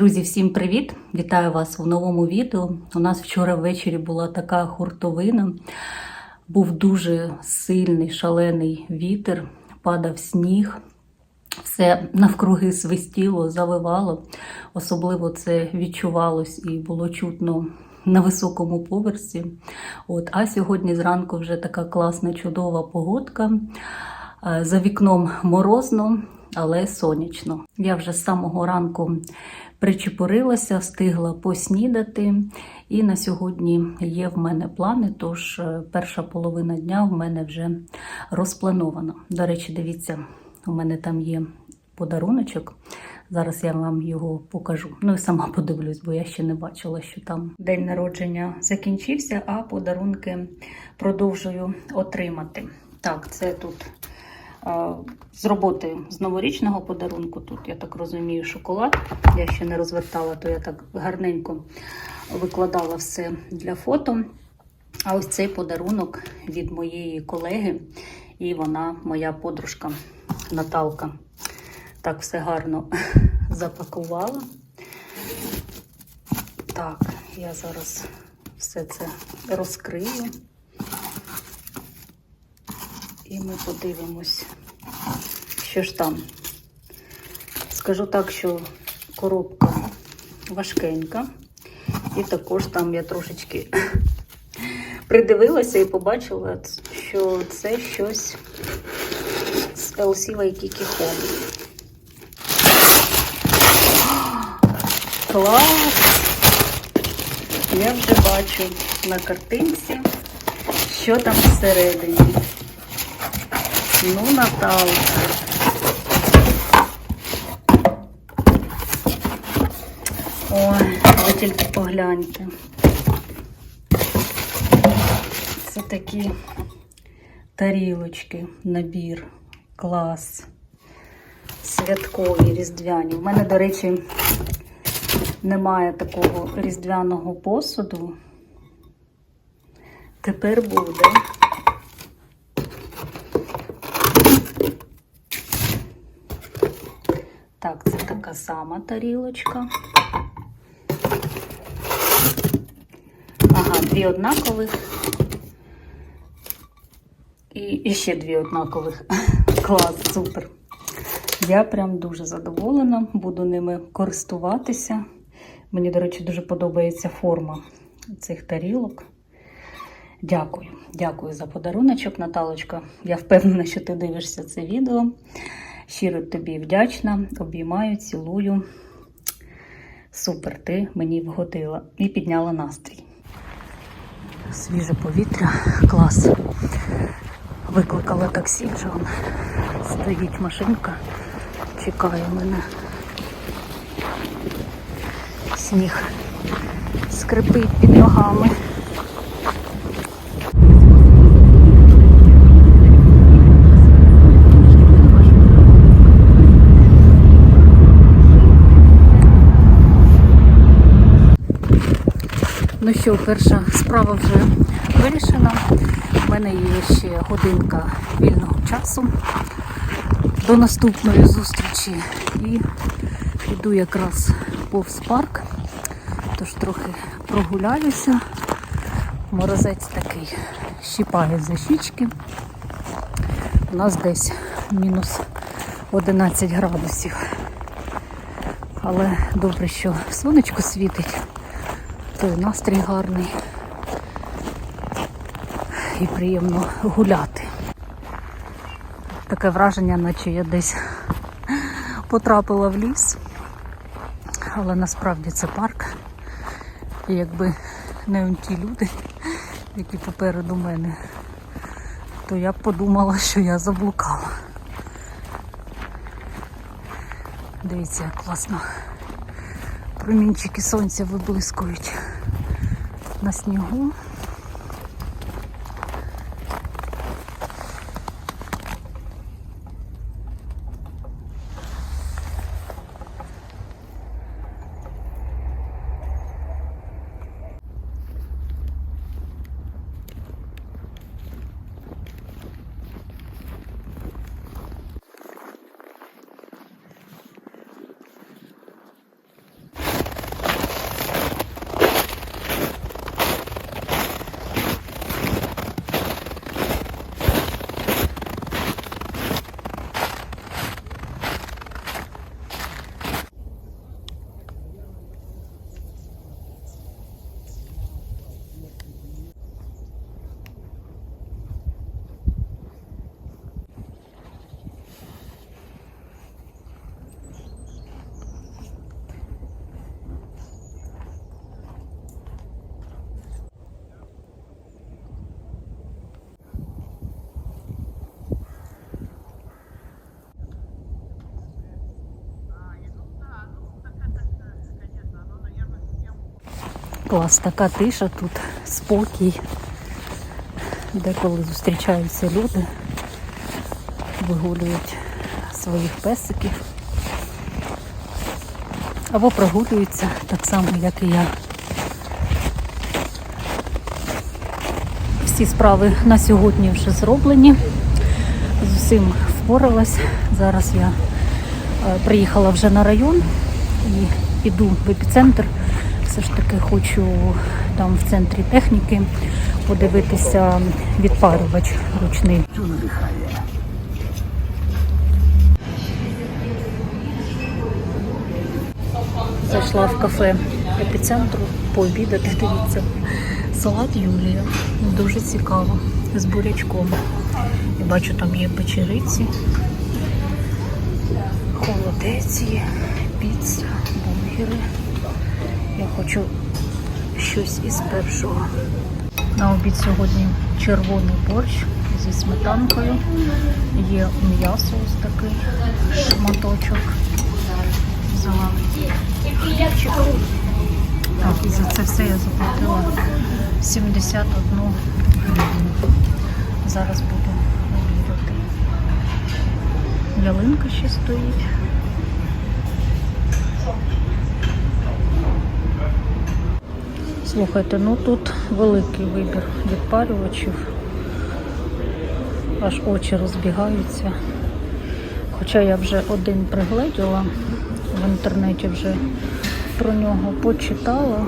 Друзі, всім привіт! Вітаю вас в новому відео. У нас вчора ввечері була така хуртовина. Був дуже сильний шалений вітер, падав сніг. Все навкруги свистіло, завивало. Особливо це відчувалось і було чутно на високому поверсі. От. А сьогодні зранку вже така класна, чудова погодка. Е, За вікном морозно, але сонячно. Я вже з самого ранку причепурилася, встигла поснідати. І на сьогодні є в мене плани, тож е, перша половина дня в мене вже розпланована. До речі, дивіться, у мене там є подаруночок. Зараз я вам його покажу. Ну і сама подивлюсь, бо я ще не бачила, що там день народження закінчився, а подарунки продовжую отримати. Так, це тут з роботи з новорічного подарунку. Тут, я так розумію, шоколад. Я ще не розвертала, то я так гарненько викладала все для фото. А ось цей подарунок від моєї колеги, і вона моя подружка Наталка. Так, все гарно запакувала. Так, я зараз все це розкрию. І ми подивимось, що ж там. Скажу так, що коробка важкенька. І також там я трошечки придивилася і побачила, що це щось з LC Waikiki Home. Клас! Я вже бачу на картинці, що там всередині. Ну, Наталка. Ой, ви тільки погляньте. Це такі тарілочки, набір, клас. Святкові, різдвяні. У мене, до речі, немає такого різдвяного посуду. Тепер буде. Так, це така сама тарілочка. Ага, дві однакових. І, і ще дві однакових. Клас, супер. Я прям дуже задоволена, буду ними користуватися. Мені, до речі, дуже подобається форма цих тарілок. Дякую, дякую за подаруночок, Наталочка. Я впевнена, що ти дивишся це відео. Щиро тобі вдячна, обіймаю, цілую. Супер, ти мені вгодила і підняла настрій. Свіже повітря, клас. Викликала таксі, вже вон стоїть машинка, чекає мене. Сніг скрипить під ногами. Що, перша справа вже вирішена. У мене є ще годинка вільного часу до наступної зустрічі. І йду якраз повз парк, тож трохи прогуляюся. Морозець такий щіпає за щічки. У нас десь мінус 11 градусів. Але добре, що сонечко світить, то настрій гарний і приємно гуляти. Таке враження, наче я десь потрапила в ліс, але насправді це парк. І якби не ті люди, які попереду мене, то я б подумала, що я заблукала. Дивіться, як класно. Промінчики сонця виблискують на снігу. Клас, така тиша тут, спокій. Деколи зустрічаються люди, вигулюють своїх песиків. Або прогулюються так само, як і я. Всі справи на сьогодні вже зроблені. З усім впоралась. Зараз я е, приїхала вже на район і піду в епіцентр. Все ж таки хочу там в центрі техніки подивитися відпарювач ручний. Зайшла в кафе епіцентру пообідати. Дивіться. Салат Юлія. Дуже цікаво. З бурячком. Я бачу, там є печериці, холодець є, піца, бургери. Хочу щось із першого. На обід сьогодні червоний борщ зі сметанкою. Є м'ясо ось такий шматочок. Взяла так, і за це все я заплатила 71 гривню. Зараз буду обідати. Ялинка ще стоїть. Слухайте, ну тут великий вибір відпарювачів. Аж очі розбігаються. Хоча я вже один пригледіла, в інтернеті вже про нього почитала.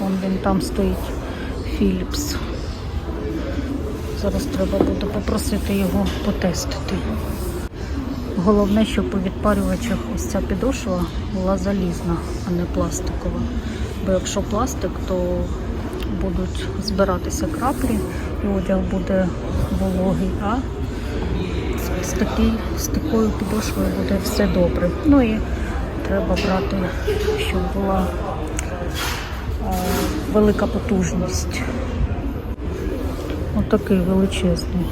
Вон він там стоїть Philips. Зараз треба буде попросити його потестити. Головне, щоб у відпарювачах ось ця підошва була залізна, а не пластикова. Бо якщо пластик, то будуть збиратися краплі і одяг буде вологий, а з, такий, з такою підошвою буде все добре. Ну і треба брати, щоб була е, велика потужність. Отакий величезний,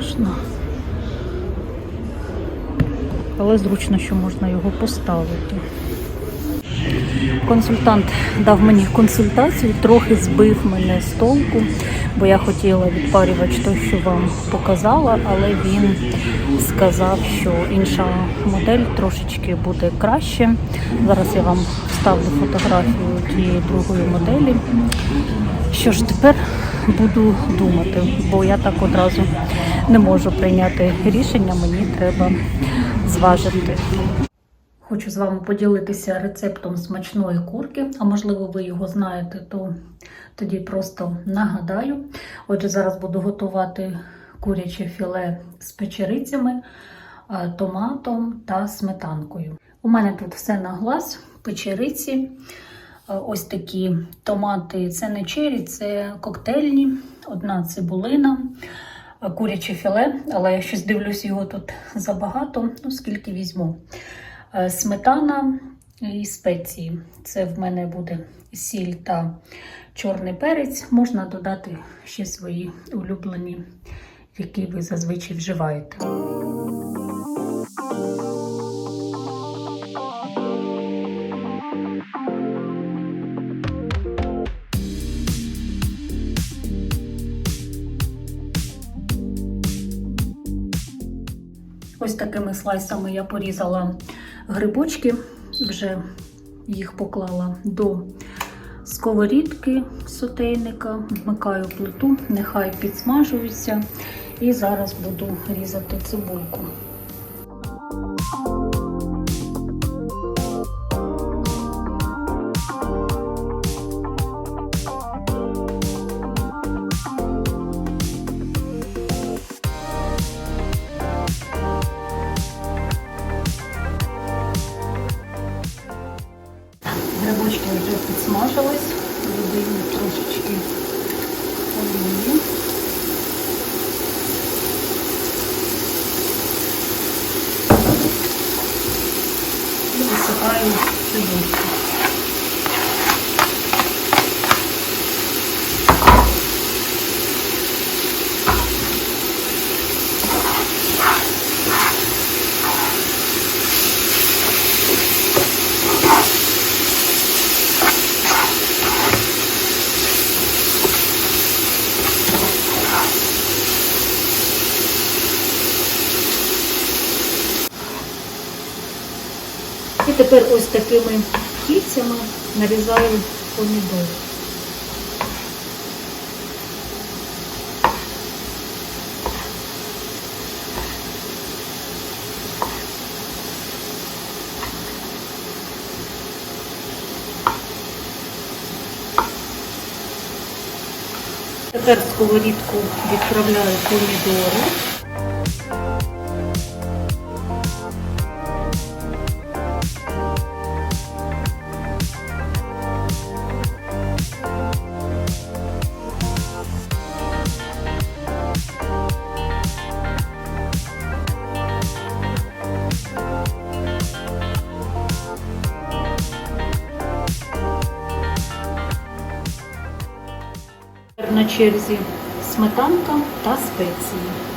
звісно. Але зручно, що можна його поставити. Консультант дав мені консультацію, трохи збив мене з толку, бо я хотіла відпарювач той, що вам показала, але він сказав, що інша модель трошечки буде краще. Зараз я вам вставлю фотографію тієї другої моделі. Що ж тепер буду думати, бо я так одразу не можу прийняти рішення, мені треба зважити. Хочу з вами поділитися рецептом смачної курки, а можливо, ви його знаєте, то тоді просто нагадаю. Отже, зараз буду готувати куряче філе з печерицями, е, томатом та сметанкою. У мене тут все на глаз, печериці. е, Ось такі томати це не чері, це коктейльні, одна цибулина, е, куряче філе, але я щось дивлюсь, його тут забагато, ну скільки візьму. Е, Сметана і спеції. Це в мене буде сіль та чорний перець. Можна додати ще свої улюблені, які ви зазвичай вживаєте. Ось такими слайсами я порізала грибочки, вже їх поклала до сковорідки сотейника, вмикаю плиту, нехай підсмажуються. І зараз буду різати цибульку. І висипаю цибульку. Тепер ось такими кільцями нарізаю помідор. Тепер в сковорідку відправляю помідори. На черзі сметанка та спеції.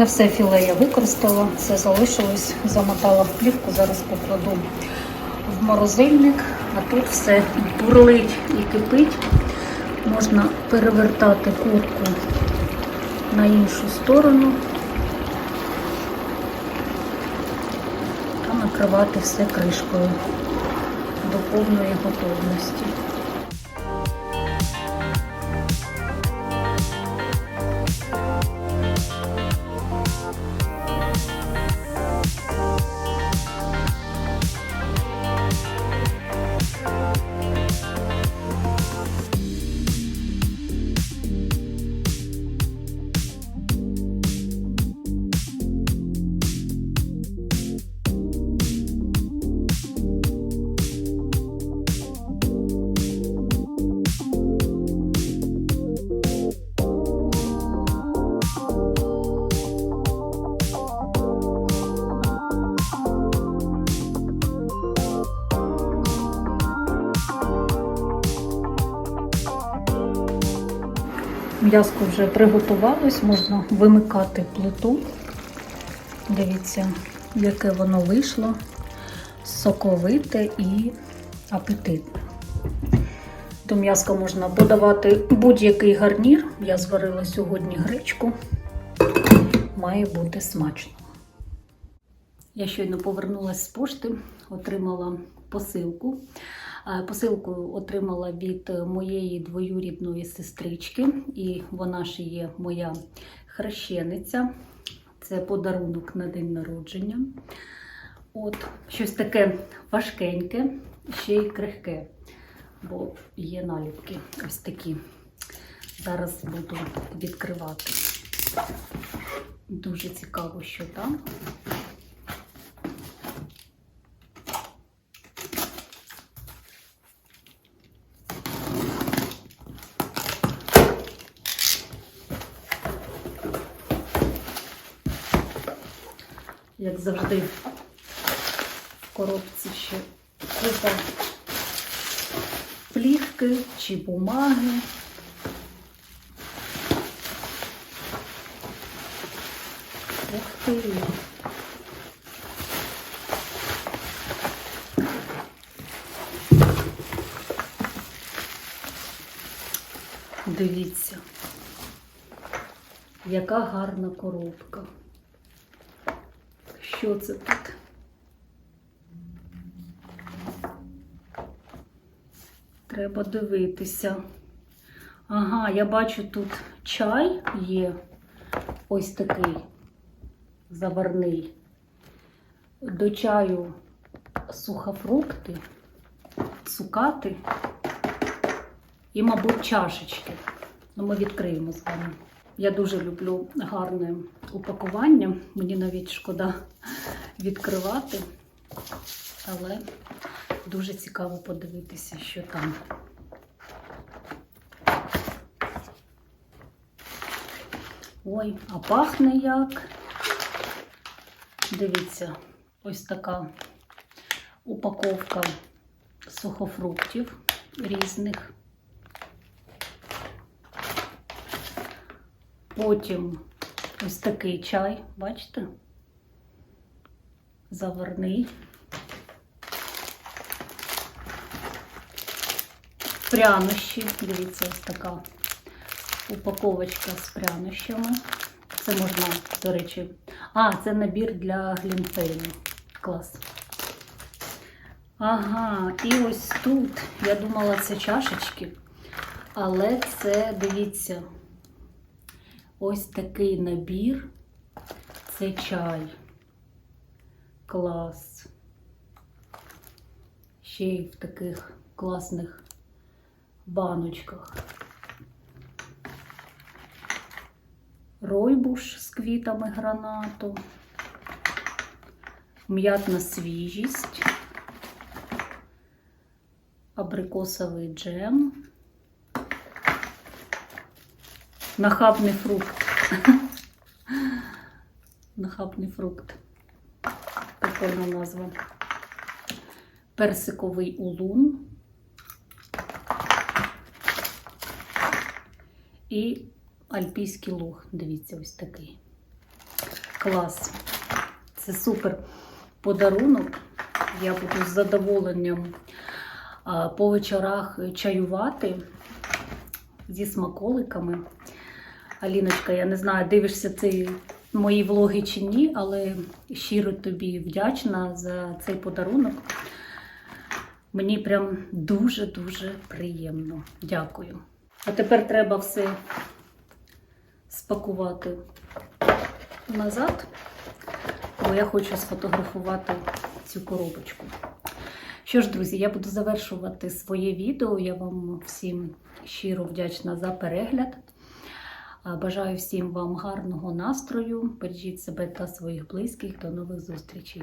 Не все філе я використала, це залишилось, замотала в плівку, зараз покладу в морозильник, а тут все бурлить і кипить. Можна перевертати курку на іншу сторону та накривати все кришкою до повної готовності. М'яско вже приготувалось, можна вимикати плиту. Дивіться, яке воно вийшло. Соковите і апетитне. До м'яска можна подавати будь-який гарнір. Я зварила сьогодні гречку. Має бути смачно. Я щойно повернулася з пошти, отримала посилку. Е, Посилку отримала від моєї двоюрідної сестрички, і вона ж є моя хрещениця. Це подарунок на день народження. От, щось таке важкеньке, ще й крихке, бо є наліпки ось такі. Зараз буду відкривати. Дуже цікаво, що там. Як завжди, в коробці ще купа плівки чи бумаги. Ух ти! Дивіться. Яка гарна коробка. Що це тут? Треба дивитися. Ага, я бачу тут чай є. Ось такий заварний. До чаю сухофрукти, цукати і, мабуть, чашечки. Ну, ми відкриємо з вами. Я дуже люблю гарне упакування. Мені навіть шкода відкривати, але дуже цікаво подивитися, що там. Ой, а пахне як. Дивіться, ось така упаковка сухофруктів різних. Потім ось такий чай, бачите? Заварний. Прянощі, дивіться, ось така упаковочка з прянощами. Це можна, до речі. А, це набір для глінтвейну. Клас. Ага, і ось тут, я думала, це чашечки, але це, дивіться, ось такий набір. Це чай. Клас. Ще й в таких класних баночках. Ройбуш з квітами гранату, м'ятна свіжість, абрикосовий джем, нахабний фрукт. Нахабний фрукт. Прикольна назва. Персиковий улун. І альпійський луг. Дивіться, ось такий. Клас. Це супер подарунок. Я буду з задоволенням по вечорах чаювати зі смаколиками. Аліночка, я не знаю, дивишся ці мої влоги чи ні, але щиро тобі вдячна за цей подарунок. Мені прям дуже-дуже приємно. Дякую. А тепер треба все спакувати назад, бо я хочу сфотографувати цю коробочку. Що ж, друзі, я буду завершувати своє відео. Я вам всім щиро вдячна за перегляд. Бажаю всім вам гарного настрою. Бережіть себе та своїх близьких. До нових зустрічей!